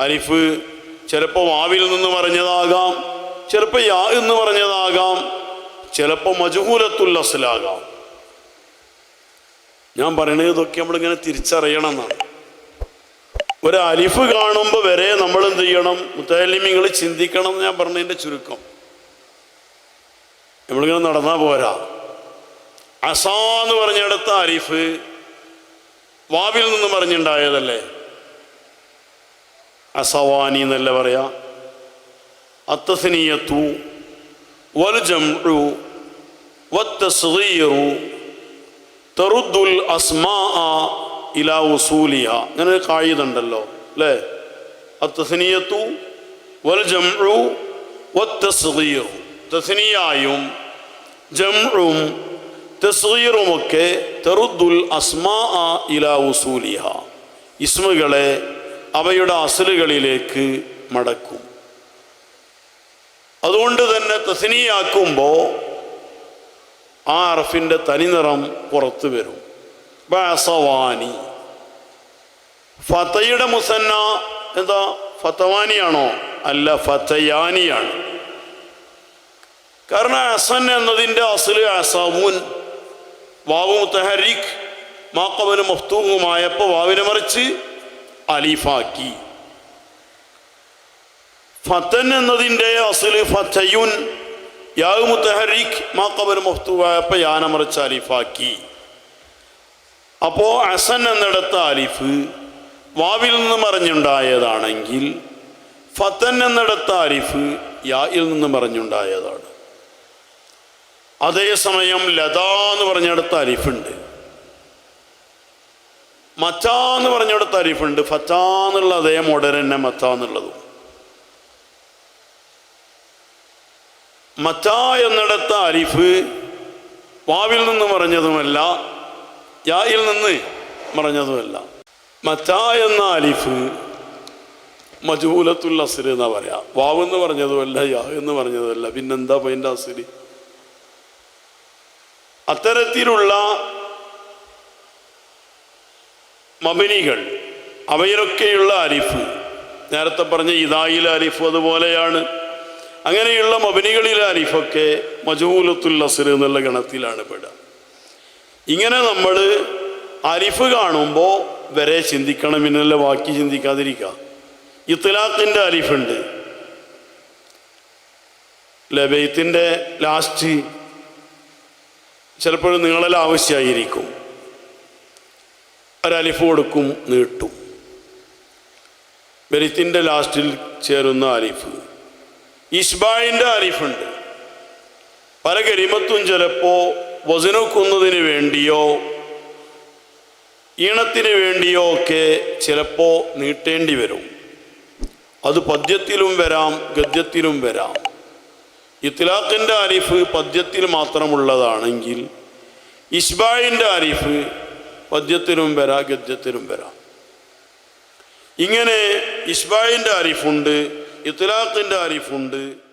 അലിഫ് ചിലപ്പോൾ വാവിൽ നിന്ന് പറഞ്ഞതാകാം ചിലപ്പോൾ യാ എന്ന് പറഞ്ഞതാകാം ചിലപ്പോൾ മജുഹൂലത്തുൽ അസലാകാം. ഞാൻ പറയണത് ഇതൊക്കെ നമ്മളിങ്ങനെ തിരിച്ചറിയണം എന്നാണ് ഒരു അലിഫ് കാണുമ്പോൾ വരെ നമ്മൾ എന്ത് ചെയ്യണം? മുത്തലിമിങ്ങൾ ചിന്തിക്കണം എന്ന് ഞാൻ പറഞ്ഞതിന്റെ ചുരുക്കം. നമ്മളിങ്ങനെ നടന്നാൽ പോരാ. അസാന്ന് പറഞ്ഞിടത്ത അലിഫ് വാവിൽ നിന്ന് പറഞ്ഞുണ്ടായതല്ലേ അസവാനി എന്നല്ല പറയാ. അത്തസനീയത്തു വൽ ജംഉ വത്തസ്ഗീറു തറുദ്ദുൽ അസ്മാ ഇലാ ഉസൂലിഹ അങ്ങനെ ഒരു കായിക ഉണ്ടല്ലോ അല്ലേ? അത്തസനീയത്തു വൽ ജംഉ വത്തസ്ഗീറു. തസ്നിയായും ജംഉം തസ്ഗീറുമൊക്കെ തെറുദ്ദുൽ അസ്മാ ഇലാ ഉസൂലിഹ ഇസ്മുകളെ അവയുടെ അസലുകളിലേക്ക് മടക്കും. അതുകൊണ്ട് തന്നെ തസ്നിയാക്കുമ്പോൾ ആ അറഫിന്റെ തനിനിറം പുറത്തു വരും. ബാസവാനി ഫതയുടെ മുസന്ന എന്താ? ഫതവാനിയാണോ? അല്ല ഫതയാനിയാണ്. കാരണം അസൻ എന്നതിന്റെ അസൽ അസമുൻ വാവു മുത്തഹരിഖ് മാക്കവന് മഫ്തൂങ്ങുമായപ്പോൾ വാവിനെ മറിച്ച് അലിഫാക്കി. ഫത്തൻ എന്നതിന്റെ അസൽ ഫത്തയുൻ യാവ് മുത്തഹരിഖ് മാക്കവന് മഫ്തൂവായപ്പോൾ യാന മറിച്ച് അലിഫാക്കി. അപ്പോൾ അസൻ എന്നിടത്ത് അലിഫ് വാവിൽ നിന്ന് മറിഞ്ഞുണ്ടായതാണെങ്കിൽ ഫത്തൻ എന്നിടത്ത് അലിഫ് യായിൽ നിന്ന് മറിഞ്ഞുണ്ടായതാണ് അതേസമയം ലത എന്ന് പറഞ്ഞിടത്ത് അരിഫുണ്ട് മച്ച എന്ന് പറഞ്ഞിടത്ത് ഫച്ചാന്നുള്ള അതേ മോഡൽ തന്നെ മച്ചാന്നുള്ളതും മച്ച എന്നിടത്ത അരിഫ് വാവിൽ നിന്ന് പറഞ്ഞതുമല്ല യായിൽ നിന്ന് പറഞ്ഞതുമല്ല. മച്ച എന്ന അലിഫ് മജൂലത്തുൽ അസിർ എന്നാ പറയാ. വാവ് എന്ന് പറഞ്ഞതുമല്ല യാ എന്ന് പറഞ്ഞതുമല്ല. പിന്നെന്താ അതിന്റെ അസിരി? അത്തരത്തിലുള്ള മബനികൾ. അവയിലൊക്കെയുള്ള അരിഫ് നേരത്തെ പറഞ്ഞ ഇതായിൽ അരിഫ് അതുപോലെയാണ്. അങ്ങനെയുള്ള മബനികളിലെ അരിഫൊക്കെ മജൂലത്തുൽ അസർ എന്നുള്ള ഗണത്തിലാണ് പെടുക. ഇങ്ങനെ നമ്മൾ അരിഫ് കാണുമ്പോൾ വരെ ചിന്തിക്കണം പിന്നല്ല ബാക്കി ചിന്തിക്കാതിരിക്കുക. ഇത്തലാഖിന്റെ അരിഫുണ്ട് ലബൈത്തിന്റെ ലാസ്റ്റ്. ചിലപ്പോഴും നിങ്ങളെല്ലാം ആവശ്യമായിരിക്കും. ഒരലിഫ് കൊടുക്കും നീട്ടും ബെരിത്തിന്റെ ലാസ്റ്റിൽ ചേരുന്ന അലിഫ് ഇഷ്ബായിന്റെ അലിഫുണ്ട് പല കരിമത്തും ചിലപ്പോൾ വസനക്കുന്നതിന് വേണ്ടിയോ ഈണത്തിന് വേണ്ടിയോ ഒക്കെ ചിലപ്പോൾ നീട്ടേണ്ടി വരും. അത് പദ്യത്തിലും വരാം ഗദ്യത്തിലും വരാം. ഇത്തിലാഖിന്റെ അരിഫ് പദ്യത്തിൽ മാത്രമുള്ളതാണെങ്കിൽ ഇസ്ബായിന്റെ അരിഫ് പദ്യത്തിലും വരാം ഗദ്യത്തിലും വരാം. ഇങ്ങനെ ഇസ്ബായിന്റെ അരിഫുണ്ട് ഇത്തലാഖിന്റെ അരിഫുണ്ട്